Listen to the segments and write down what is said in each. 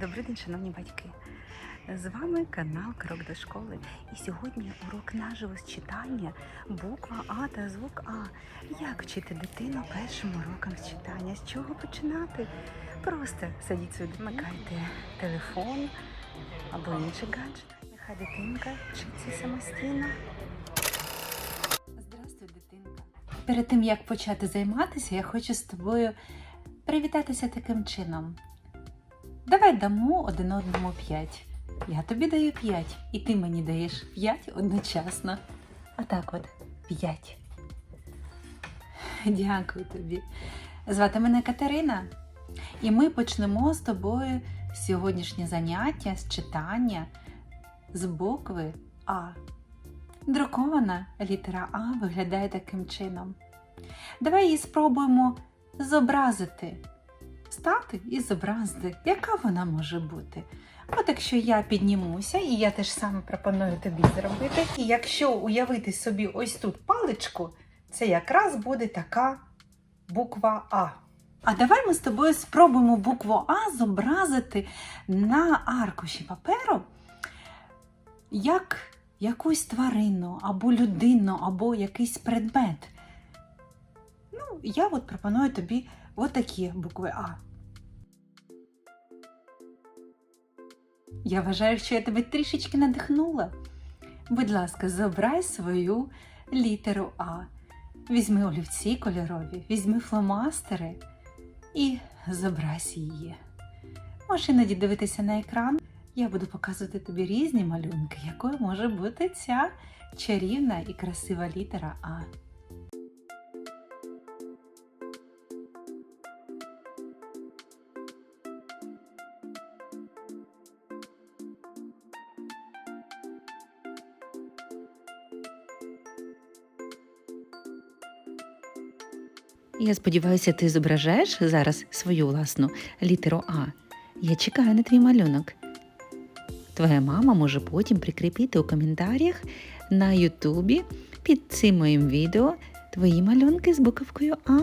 Добрий день, шановні батьки. З вами канал Крок до школи. І сьогодні урок наживо з читання, буква А та звук А. Як вчити дитину першим уроком з читання? З чого починати? Просто садіть собі, вмикайте телефон або інший гаджет. Нехай дитинка вчиться самостійно. Здравствуй, дитинка. Перед тим як почати займатися, я хочу з тобою привітатися таким чином. Давай дамо один одному 5. Я тобі даю 5, і ти мені даєш 5 одночасно. Отак от 5. Дякую тобі. Звати мене Катерина. І ми почнемо з тобою сьогоднішнє заняття з читання з букви А. Друкована літера А виглядає таким чином. Давай її спробуємо зобразити стати і зобразити, яка вона може бути. От якщо я піднімуся, і я теж саме пропоную тобі зробити, і якщо уявити собі ось тут паличку, це якраз буде така буква А. А давай ми з тобою спробуємо букву А зобразити на аркуші паперу як якусь тварину, або людину, або якийсь предмет. Ну, я от пропоную тобі от такі букви А. Я вважаю, що я тебе трішечки надихнула. Будь ласка, зобразь свою літеру А. Візьми олівці кольорові, візьми фломастери і зобразь її. Можеш іноді дивитися на екран. Я буду показувати тобі різні малюнки, якою може бути ця чарівна і красива літера А. Я сподіваюся, ти зображаєш зараз свою власну літеру А. Я чекаю на твій малюнок. Твоя мама може потім прикріпити у коментарях на Ютубі під цим моїм відео твої малюнки з буковкою А.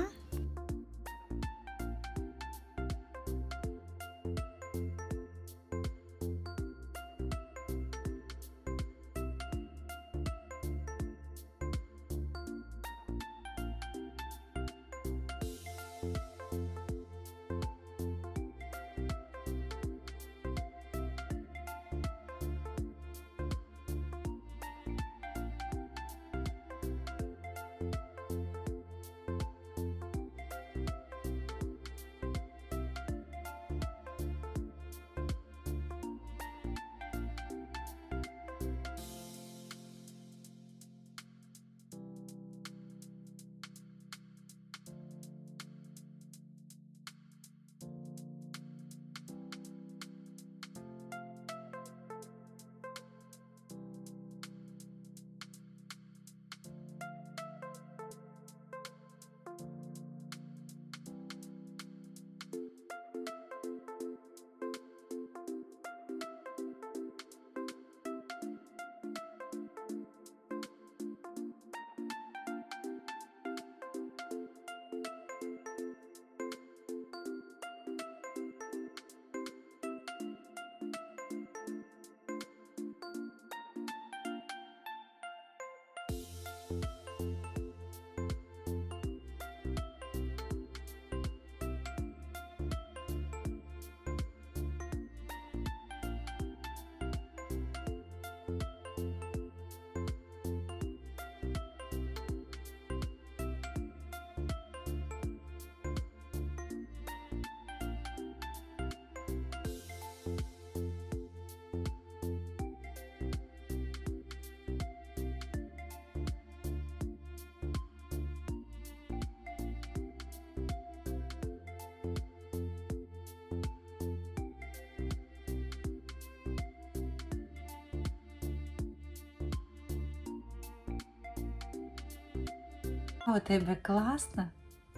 У тебе класна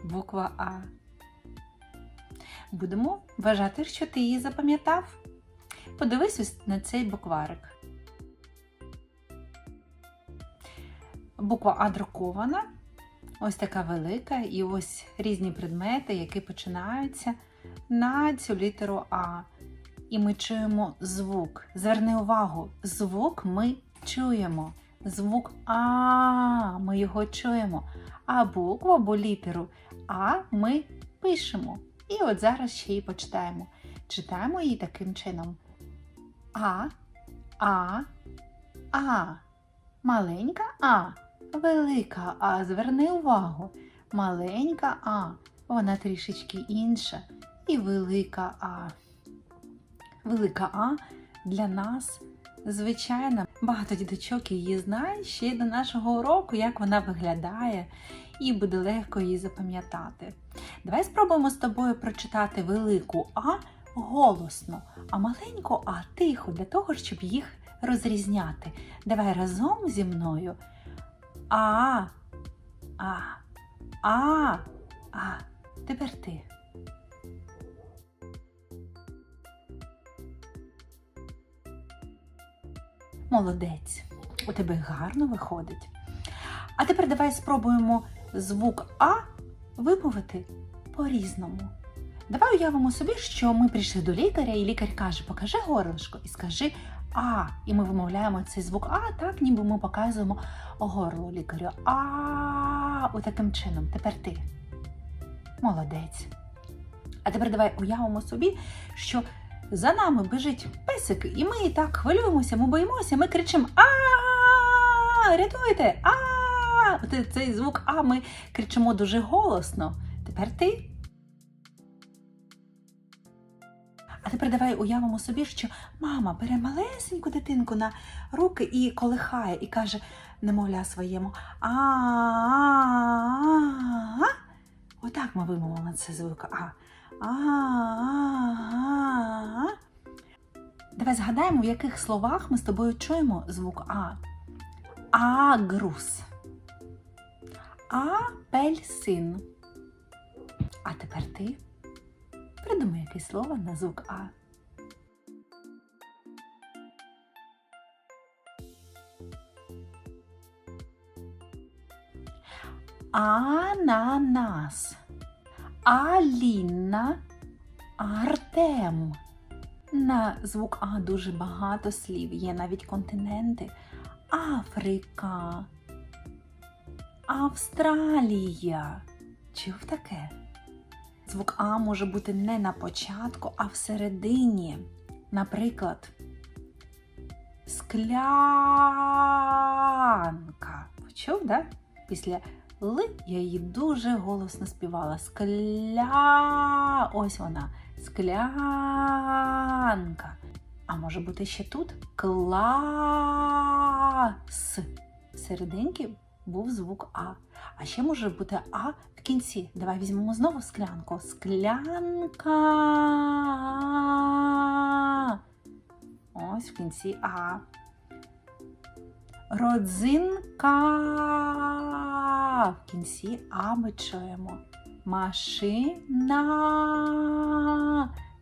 буква А. Будемо вважати, що ти її запам'ятав. Подивись ось на цей букварик. Буква А друкована, ось така велика, і ось різні предмети, які починаються на цю літеру А. і ми чуємо звук. Зверни увагу, звук ми чуємо. Звук А, ми його чуємо. А букву або літеру А ми пишемо. І от зараз ще її почитаємо. Читаємо її таким чином. А, А, А. Маленька А. Велика А. Зверни увагу. Маленька А. Вона трішечки інша. І велика А. Велика А для нас звичайна. Багато діточок її знають ще й до нашого уроку, як вона виглядає, і буде легко її запам'ятати. Давай спробуємо з тобою прочитати велику А голосно, а маленьку А тихо, для того, щоб їх розрізняти. Давай разом зі мною. А, А, А, А. Тепер ти. Молодець. У тебе гарно виходить. А тепер давай спробуємо звук А вимовити по-різному. Давай уявимо собі, що ми прийшли до лікаря, і лікар каже: покажи горлышко і скажи А. І ми вимовляємо цей звук А, так ніби ми показуємо горло лікарю. А отаким чином. Тепер ти. Молодець. А тепер давай уявимо собі, що за нами біжить песик, і ми так хвилюємося, ми боїмося, ми кричимо А! Рятуйте! А! Цей звук А ми кричимо дуже голосно. Тепер ти. А тепер давай уявимо собі, що мама бере малесеньку дитинку на руки і колихає, і каже немовля своєму а а Отак ми вимовимо це звук А. А. Давай згадаємо, в яких словах ми з тобою чуємо звук А. Агрус. Апельсин. А тепер ти придумай якесь слово на звук А. Ананас. Аліна. Артем. На звук А дуже багато слів. Є навіть континенти. Африка. Австралія. Чув таке? Звук А може бути не на початку, а всередині. Наприклад, склянка. Почув, да? Після Л я її дуже голосно співала. Скля. Ось вона. Склянка. А може бути ще тут клас. Всерединки був звук А. А ще може бути А в кінці. Давай візьмемо знову склянку. Склянка. Ось в кінці А. Родзинка. В кінці А ми чуємо. Машина.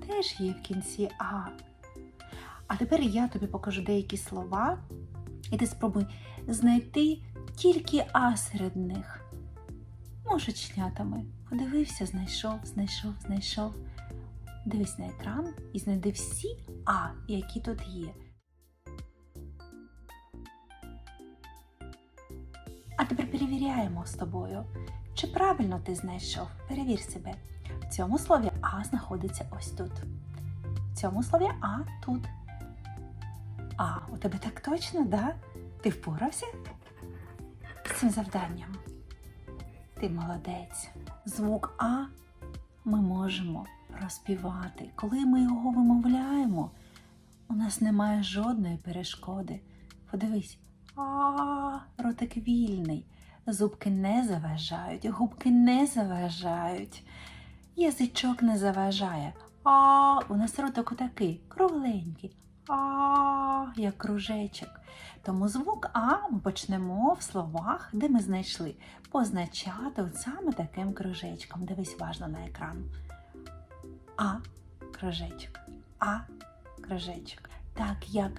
Теж є в кінці А. А тепер я тобі покажу деякі слова, і ти спробуй знайти тільки А серед них. Мошечнятами. Подивився, знайшов, знайшов, знайшов. Дивись на екран і знайди всі А, які тут є. А тепер перевіряємо з тобою, чи правильно ти знайшов. Перевір себе. В цьому слові А знаходиться ось тут. В цьому слові А тут. А, у тебе так точно, да? Ти впорався з цим завданням? Ти молодець. Звук А ми можемо розпівати. Коли ми його вимовляємо, у нас немає жодної перешкоди. Подивись, а ротик вільний. Зубки не заважають, губки не заважають, язичок не заважає. А у нас ротик отакий, кругленький. А, як кружечок. Тому звук А ми почнемо в словах, де ми знайшли, позначати от саме таким кружечком. Дивись уважно на екран. А кружечок. А кружечок. Так як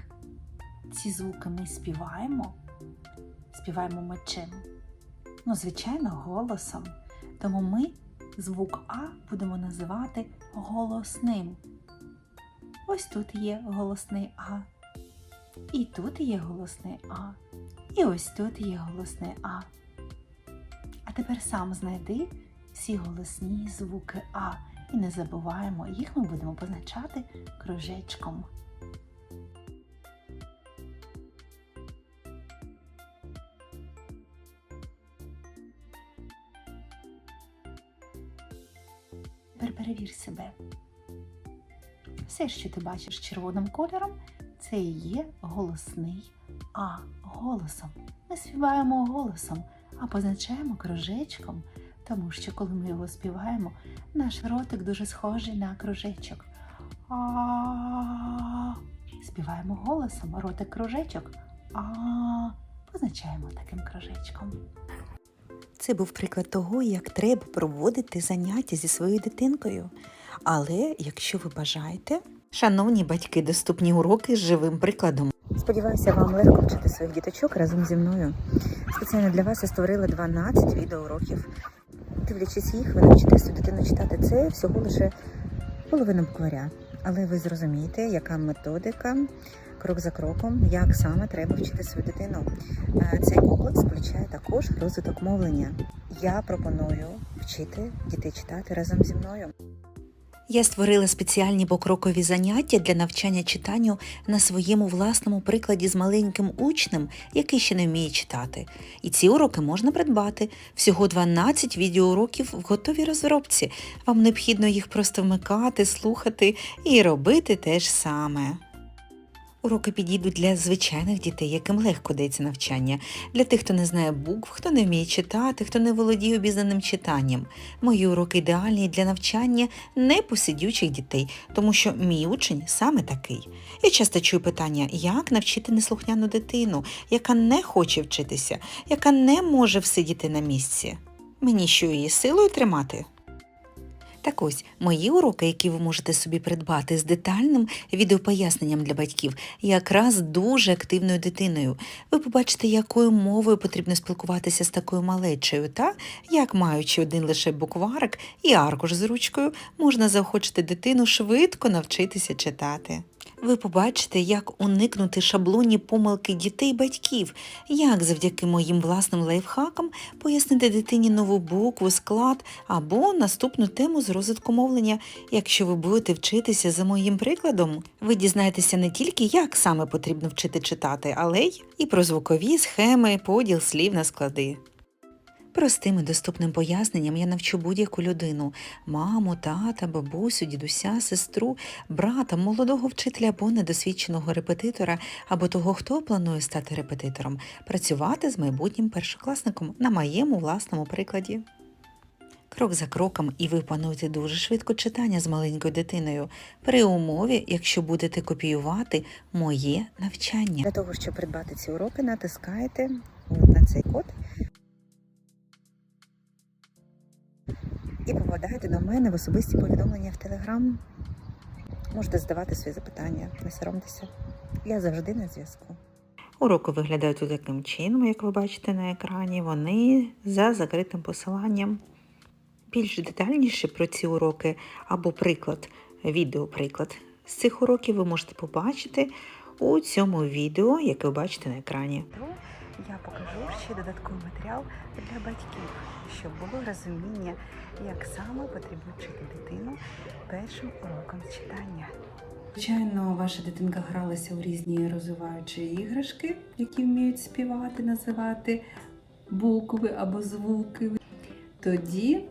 ці звуки ми співаємо, співаємо ми чим? Ну, звичайно, голосом. Тому ми звук А будемо називати голосним. Ось тут є голосний А. І тут є голосний А. І ось тут є голосний А. А тепер сам знайди всі голосні звуки А. І не забуваємо, їх ми будемо позначати кружечком. Все, що ти бачиш червоним кольором, це і є голосний А голосом. Ми співаємо голосом, а позначаємо кружечком, тому що коли ми його співаємо, наш ротик дуже схожий на кружечок. А співаємо голосом, ротик кружечок. А позначаємо таким кружечком. Це був приклад того, як треба проводити заняття зі своєю дитинкою. Але якщо ви бажаєте, шановні батьки, доступні уроки з живим прикладом. Сподіваюся, вам легко вчити своїх діточок разом зі мною. Спеціально для вас я створила 12 відеоуроків. Дивлячись їх, ви навчите свою дитину читати це всього лише половина букваря. Але ви зрозумієте, яка методика, крок за кроком, як саме треба вчити свою дитину. Е, Цей комплекс включає також розвиток мовлення. Я пропоную вчити дітей читати разом зі мною. Я створила спеціальні покрокові заняття для навчання читанню на своєму власному прикладі з маленьким учнем, який ще не вміє читати. І ці уроки можна придбати. Всього 12 відеоуроків в готовій розробці. Вам необхідно їх просто вмикати, слухати і робити те ж саме. Уроки підійдуть для звичайних дітей, яким легко дається навчання, для тих, хто не знає букв, хто не вміє читати, хто не володіє обізнаним читанням. Мої уроки ідеальні для навчання непосидючих дітей, тому що мій учень саме такий. Я часто чую питання, як навчити неслухняну дитину, яка не хоче вчитися, яка не може всидіти на місці. Мені що її силою тримати? Так ось, мої уроки, які ви можете собі придбати з детальним відеопоясненням для батьків, якраз дуже активною дитиною. Ви побачите, якою мовою потрібно спілкуватися з такою малечею, та як маючи один лише букварик і аркуш з ручкою, можна заохочити дитину швидко навчитися читати. Ви побачите, як уникнути шаблонні помилки дітей і батьків, як завдяки моїм власним лайфхакам пояснити дитині нову букву, склад або наступну тему з розвитку мовлення. Якщо ви будете вчитися за моїм прикладом, ви дізнаєтеся не тільки, як саме потрібно вчити читати, але й і про звукові схеми, поділ слів на склади. Простим і доступним поясненням я навчу будь-яку людину маму, тата, бабусю, дідуся, сестру, брата, молодого вчителя або недосвідченого репетитора, або того, хто планує стати репетитором, працювати з майбутнім першокласником на моєму власному прикладі. Крок за кроком, і ви дуже швидко читання з маленькою дитиною, при умові, якщо будете копіювати моє навчання. Для того, щоб придбати ці уроки, натискаєте на цей код і попадаєте до мене в особисті повідомлення в Телеграм. Можете задавати свої запитання, не соромтеся. Я завжди на зв'язку. Уроки виглядають таким чином, як ви бачите на екрані. Вони за закритим посиланням. Більш детальніше про ці уроки або приклад, відеоприклад з цих уроків ви можете побачити у цьому відео, яке ви бачите на екрані. Я покажу ще додатковий матеріал для батьків, щоб було розуміння, як саме потрібно вчити дитину першим уроком читання. Звичайно, ваша дитинка гралася у різні розвиваючі іграшки, які вміють співати, називати букви або звуки. Тоді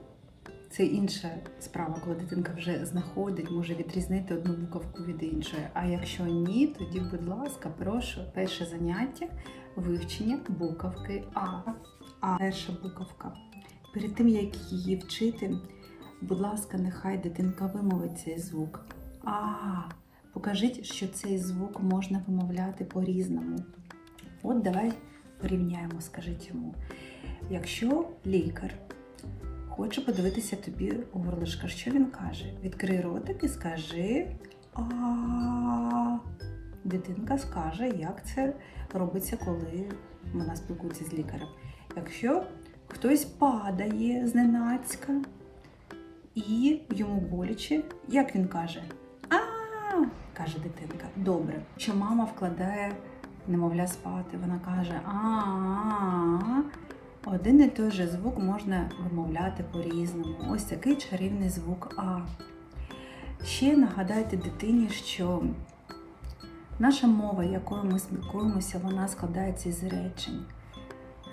це інша справа, коли дитинка вже знаходить, може відрізнити одну буковку від іншої. А якщо ні, тоді, будь ласка, прошу перше заняття вивчення буковки А. А перша буковка. Перед тим як її вчити, будь ласка, нехай дитинка вимовить цей звук. А. Покажіть, що цей звук можна вимовляти по-різному. От давай порівняємо, скажіть йому. Якщо лікар хоче подивитися тобі у що він каже? Відкрий ротик і скажи а. Дитинка скаже, як це робиться, коли вона спілкується з лікарем. Якщо хтось падає зненацька і йому боляче, як він каже? А, каже дитинка. Добре. Що мама вкладає немовля спати, вона каже а. Один і той же звук можна вимовляти по-різному. Ось такий чарівний звук А. Ще нагадайте дитині, що наша мова, якою ми спілкуємося, вона складається із речень.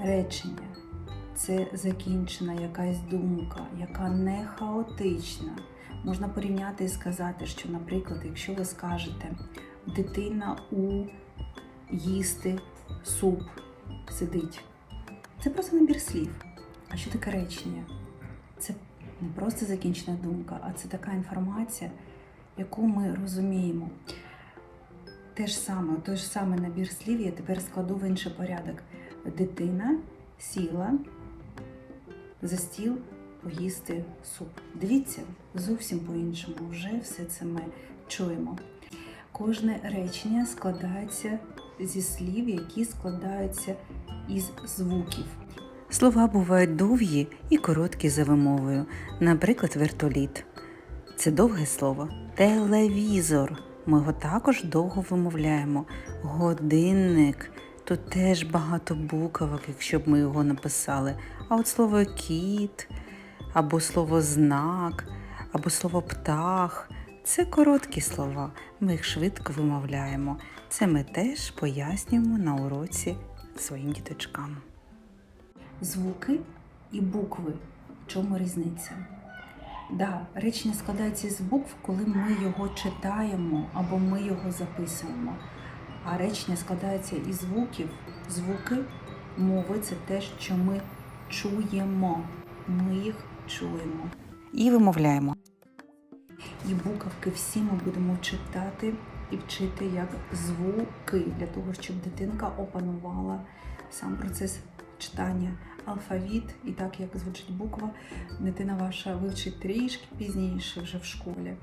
Речення це закінчена якась думка, яка не хаотична. Можна порівняти і сказати, що, наприклад, якщо ви скажете дитина у їсти суп сидить, це просто набір слів. А що таке речення? Це не просто закінчена думка, а це така інформація, яку ми розуміємо. Те ж саме, той ж самий набір слів я тепер складу в інший порядок. Дитина сіла за стіл поїсти суп. Дивіться, зовсім по-іншому. Вже все це ми чуємо. Кожне речення складається зі слів, які складаються із звуків. Слова бувають довгі і короткі за вимовою, наприклад, вертоліт. Це довге слово. Телевізор. Ми його також довго вимовляємо. Годинник. Тут теж багато буквок, якщо б ми його написали. А от слово кіт, або слово знак, або слово птах це короткі слова. Ми їх швидко вимовляємо. Це ми теж пояснюємо на уроці своїм діточкам. Звуки і букви. В чому різниця? Да, речення складається з букв, коли ми його читаємо або ми його записуємо. А речення складається із звуків. Звуки мови це те, що ми чуємо. Ми їх чуємо. І вимовляємо. І буковки всі ми будемо читати і вчити як звуки для того, щоб дитинка опанувала сам процес читання. Алфавіт і так як звучить буква, дитина ваша вивчить трішки пізніше вже в школі.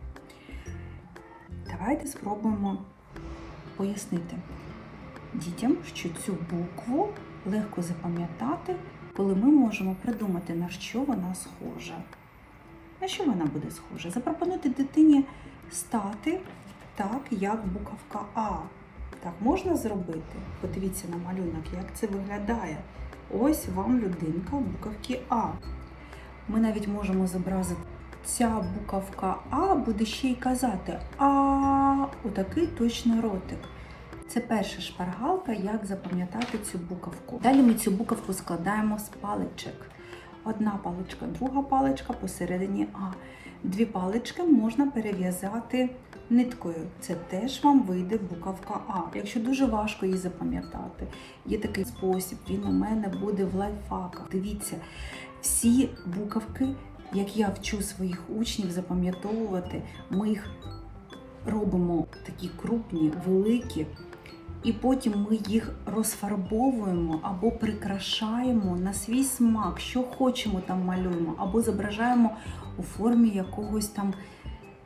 Давайте спробуємо пояснити дітям, що цю букву легко запам'ятати, коли ми можемо придумати, на що вона схожа. На що вона буде схожа? Запропонуйте дитині стати так, як буковка А. Так можна зробити? Подивіться на малюнок, як це виглядає. Ось вам людинка буковки А. Ми навіть можемо зобразити ця буковка А буде ще й казати А отакий точно ротик. Це перша шпаргалка, як запам'ятати цю буковку. Далі ми цю буковку складаємо з паличок. Одна паличка, друга паличка посередині А. Дві палички можна перев'язати ниткою. Це теж вам вийде буковка А. Якщо дуже важко її запам'ятати, є такий спосіб, він у мене буде в лайфхаках. Дивіться, всі буковки, як я вчу своїх учнів запам'ятовувати, ми їх робимо такі крупні, великі. І потім ми їх розфарбовуємо або прикрашаємо на свій смак, що хочемо там малюємо, або зображаємо у формі якогось там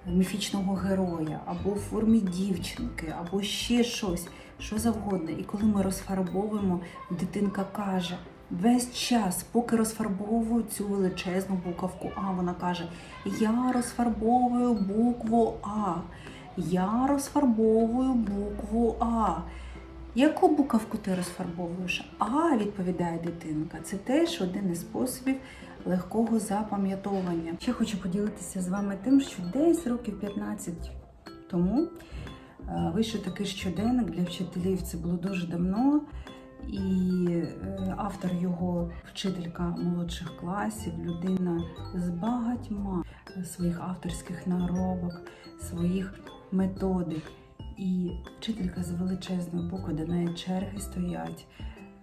міфічного героя, або у формі дівчинки, або ще щось, що завгодно. І коли ми розфарбовуємо, дитинка каже. Весь час, поки розфарбовую цю величезну буковку А, вона каже: Я розфарбовую букву А. Я розфарбовую букву А. Яку буковку ти розфарбовуєш? А, відповідає дитинка. Це теж один із способів легкого запам'ятовування. Ще хочу поділитися з вами тим, що десь років 15 тому е, вийшов такий щоденник для вчителів. Це було дуже давно. І е, автор його вчителька молодших класів, людина з багатьма своїх авторських наробок, своїх методик. І вчителька з величезною буквою, до неї черги стоять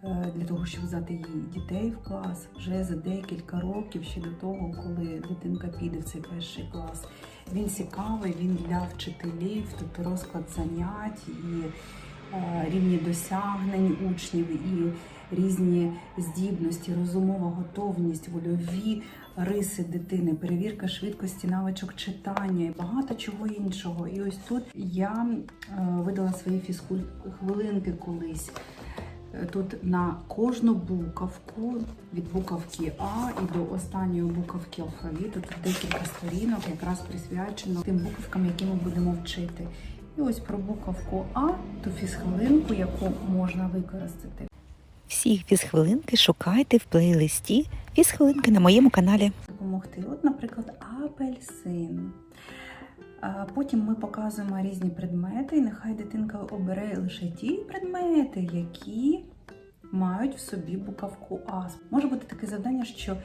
е, для того, щоб взяти її дітей в клас вже за декілька років, ще до того, коли дитинка піде в цей перший клас. Він цікавий, він для вчителів, тобто розклад занять і е, рівні досягнень учнів, і різні здібності, розумова готовність, вольові риси дитини, перевірка швидкості навичок читання і багато чого іншого. І ось тут я е, видала свої фізкуль хвилинки колись. Е, Тут на кожну буковку від буковки А і до останньої буковки алфавіту тут декілька сторінок якраз присвячено тим буковкам, які ми будемо вчити. І ось про буковку А, ту фізхвилинку, яку можна використати. Всі фізхвилинки шукайте в плейлисті фізхвилинки на моєму каналі. допомогти. От, наприклад, апельсин. Потім ми показуємо різні предмети, і нехай дитинка обере лише ті предмети, які мають в собі буковку А. Може бути таке завдання, що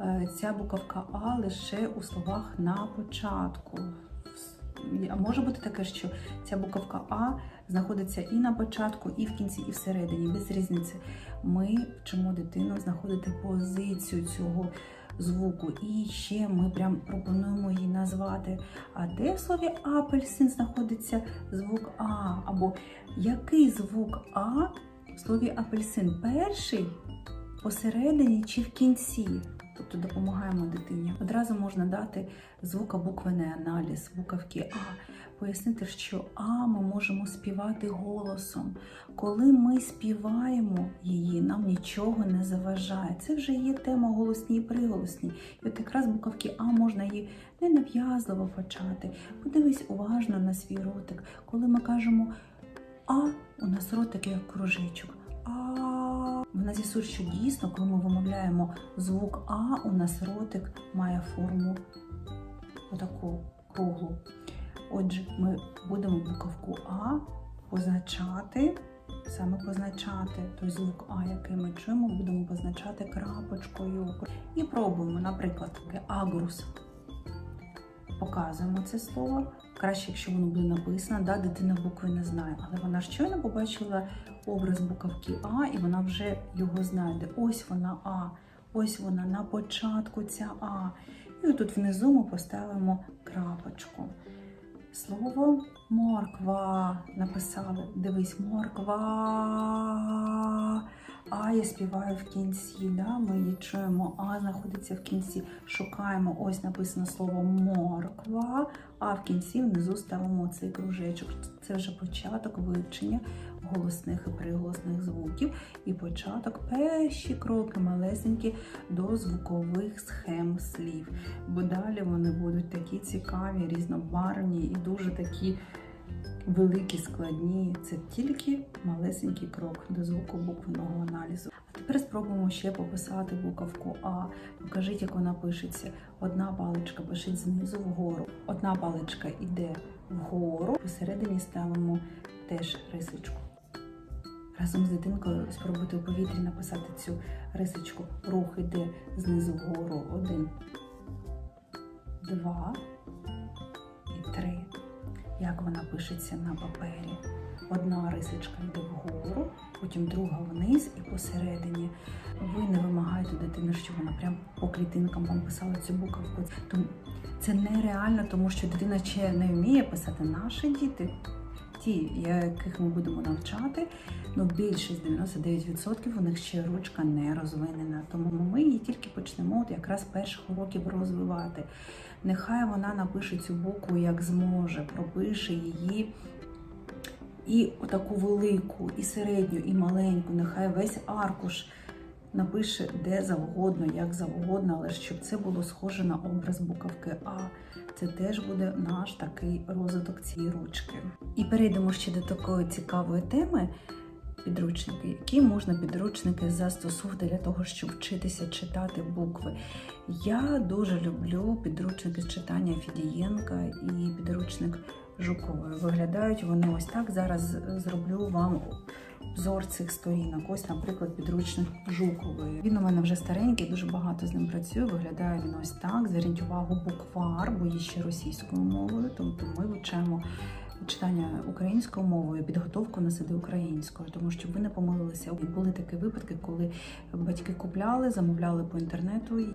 е, ця буковка А лише у словах на початку. А може бути таке, що ця буковка А знаходиться і на початку, і в кінці, і всередині, без різниці. Ми вчимо дитину знаходити позицію цього звуку. І ще ми прям пропонуємо їй назвати, а де в слові апельсин знаходиться звук А, або який звук А в слові апельсин перший, посередині чи в кінці. Тобто допомагаємо дитині. Одразу можна дати звукобуквений аналіз, буковки А, пояснити, що А ми можемо співати голосом. Коли ми співаємо її, нам нічого не заважає. Це вже є тема голосні і приголосні. І от якраз буковки А можна її ненав'язливо почати. Подивись уважно на свій ротик. Коли ми кажемо А, у нас ротик як кружечок. Вона з'ясує, що дійсно, коли ми вимовляємо звук А, у нас ротик має форму отаку круглу. Отже, ми будемо буковку А позначати, саме позначати той звук А, який ми чуємо, будемо позначати крапочкою. І пробуємо, наприклад, таке агрус. Показуємо це слово. Краще, якщо воно буде написано, да, дитина букви не знає, але вона щойно побачила образ буковки А, і вона вже його знайде. Ось вона А, ось вона на початку ця А. І отут внизу ми поставимо крапочку. Слово морква написали. Дивись, морква. А я співаю в кінці. Да? Ми її чуємо, А знаходиться в кінці. Шукаємо, ось написано слово морква, а в кінці внизу ставимо цей кружечок. Це вже початок вивчення голосних і приголосних звуків. І початок перші кроки малесенькі до звукових схем слів. Бо далі вони будуть такі цікаві, різнобарвні і дуже такі великі, складні. Це тільки малесенький крок до звукобуквеного аналізу. А тепер спробуємо ще пописати буковку А. Покажіть, як вона пишеться. Одна паличка пишеть знизу вгору, одна паличка йде вгору, посередині ставимо теж рисочку. Разом з дитинкою спробуйте у повітрі написати цю рисочку. Рух йде знизу вгору. Один, два. Як вона пишеться на папері? Одна рисочка йде вгору, потім друга вниз і посередині. Ви не вимагаєте дитини, щоб вона прям по клітинкам вам писала цю буковку. Тому це нереально, тому що дитина ще не вміє писати наші діти. Ті, яких ми будемо навчати, ну більшість 99% у них ще ручка не розвинена. Тому ми її тільки почнемо от якраз перших уроків розвивати. Нехай вона напише цю букву як зможе, пропише її і отаку велику, і середню, і маленьку. Нехай весь аркуш напише де завгодно, як завгодно, але щоб це було схоже на образ буковки А. Це теж буде наш такий розвиток цієї ручки. І перейдемо ще до такої цікавої теми. Підручники, які можна підручники застосувати для того, щоб вчитися читати букви. Я дуже люблю підручники з читання Фідієнка і підручник Жукової. Виглядають вони ось так. Зараз зроблю вам обзор цих сторінок. Ось, наприклад, підручник Жукової. Він у мене вже старенький, дуже багато з ним працюю. Виглядає він ось так. Зверніть увагу, буквар, бо є ще російською мовою, тобто ми вивчаємо читання українською мовою, підготовку на сиди українською, тому що ви не помилилися. Були такі випадки, коли батьки купляли, замовляли по інтернету.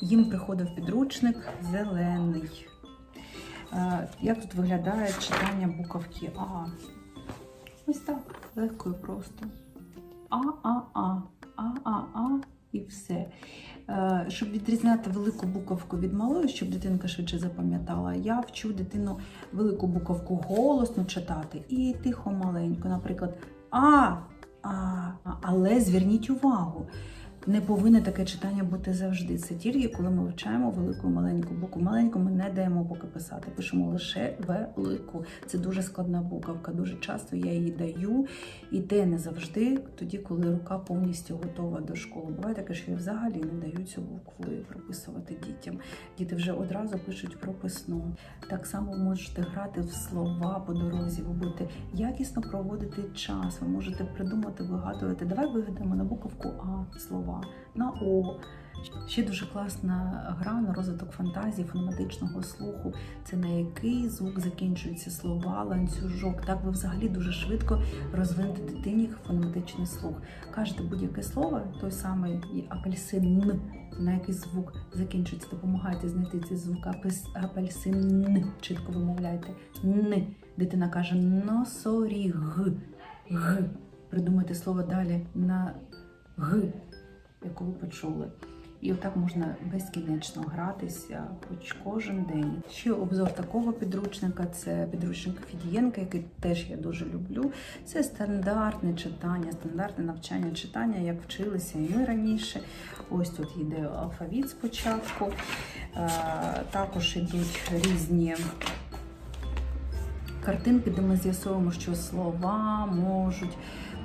Їм приходив підручник зелений. Е, Як тут виглядає читання буковки А? Ось так, легко і просто. А-А-А, А-А-А і все. Е, Щоб відрізняти велику буковку від малої, щоб дитинка швидше запам'ятала, я вчу дитину велику буковку голосно читати і тихо маленько, наприклад, А, А. Але зверніть увагу, Не повинне таке читання бути завжди. Це тільки коли ми вивчаємо велику і маленьку букву. Маленьку ми не даємо поки писати, пишемо лише велику. Це дуже складна буковка. Дуже часто я її даю, і те не завжди, тоді, коли рука повністю готова до школи. Буває таке, що я взагалі не даю цю букву прописувати дітям. Діти вже одразу пишуть прописну. Так само можете грати в слова по дорозі. Ви будете якісно проводити час. Ви можете придумати, вигадувати. Давай вигадаємо на буковку А слова, на О. Ще дуже класна гра на розвиток фантазії, фонематичного слуху. Це на який звук закінчуються слова, ланцюжок. Так ви взагалі дуже швидко розвинете дитині фонематичний слух. Кажете будь-яке слово, той самий апельсин, на який звук закінчується. Допомагайте знайти цей звук Апельс- апельсин. Чітко вимовляйте. Н. Дитина каже носоріг. Г. Придумайте слово далі на г, яку ви почули. І отак можна безкінечно гратися хоч кожен день. Ще обзор такого підручника це підручник Фідієнка, який теж я дуже люблю. Це стандартне читання, стандартне навчання читання, як вчилися і ми раніше. Ось тут йде алфавіт спочатку. Е, Також йдуть різні картинки, де ми з'ясовуємо, що слова можуть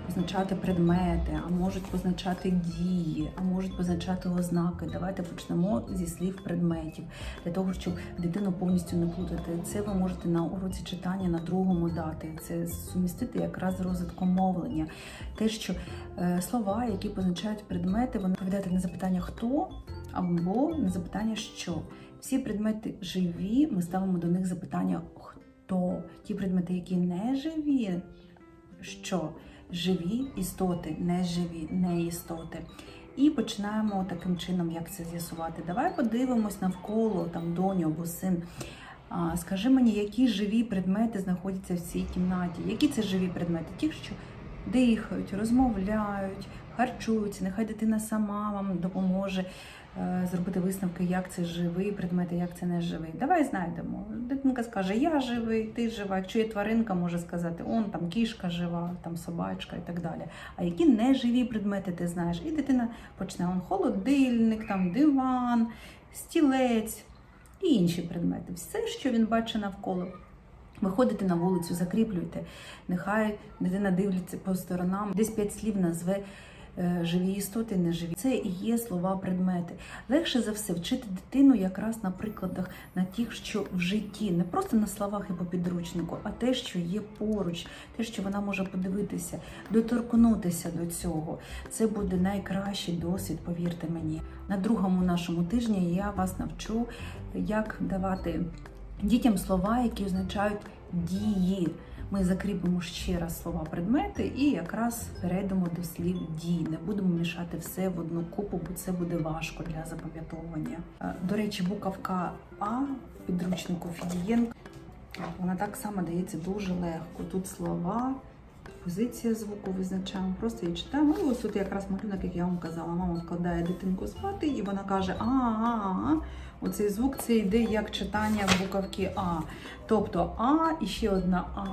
позначати предмети, а можуть позначати дії, а можуть позначати ознаки. Давайте почнемо зі слів предметів для того, щоб дитину повністю не плутати. Це ви можете на уроці читання на другому дати. Це сумістити якраз з розвитком мовлення. Те, що е, слова, які позначають предмети, вони відповідають на запитання хто або на запитання що. Всі предмети живі, ми ставимо до них запитання хто. Ті предмети, які не живі, що живі істоти, не живі, не істоти. І починаємо таким чином, як це з'ясувати. Давай подивимось навколо там доню або син. А, скажи мені, які живі предмети знаходяться в цій кімнаті? Які це живі предмети? Ті, що дихають, розмовляють, харчуються. Нехай дитина сама вам допоможе зробити висновки, як це живий предмет, і як це не живий. Давай знайдемо. Дитинка скаже, я живий, ти жива. Якщо є тваринка, може сказати, он там кішка жива, там собачка і так далі. А які неживі предмети ти знаєш? І дитина почне он холодильник, там диван, стілець і інші предмети. Все, що він бачить навколо. Виходите на вулицю, закріплюйте. Нехай дитина дивиться по сторонам, десь п'ять слів назве е, живі істоти, неживі. Це і є слова предмети. Легше за все вчити дитину якраз на прикладах, на тих, що в житті, не просто на словах і по підручнику, а те, що є поруч, те, що вона може подивитися, доторкнутися до цього. Це буде найкращий досвід, повірте мені. На другому нашому тижні я вас навчу, як давати дітям слова, які означають дії. Ми закріпимо ще раз слова предмети і якраз перейдемо до слів дій. Не будемо мішати все в одну купу, бо це буде важко для запам'ятовування. Е, До речі, буковка А підручнику Фідієнка, вона так само дається дуже легко. Тут слова, позиція звуку визначаємо. Просто її читаємо. І ось тут якраз малюнок, як я вам казала, мама вкладає дитинку спати, і вона каже: а, а, а. Оцей звук це йде як читання буковки А. Тобто А і ще одна А.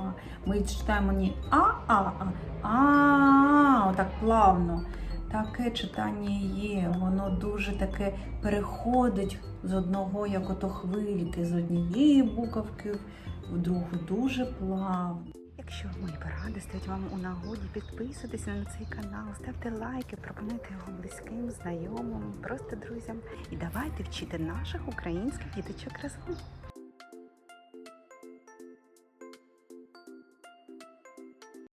Ми читаємо не А, А, А, А, отак плавно. Таке читання є, воно дуже таке переходить з одного, як ото хвильки, з однієї буковки в другу, дуже плавно. Якщо мої поради стають вам у нагоді, підписуйтесь на цей канал, ставте лайки, пропонуйте його близьким, знайомим, просто друзям. І давайте вчити наших українських діточок разом.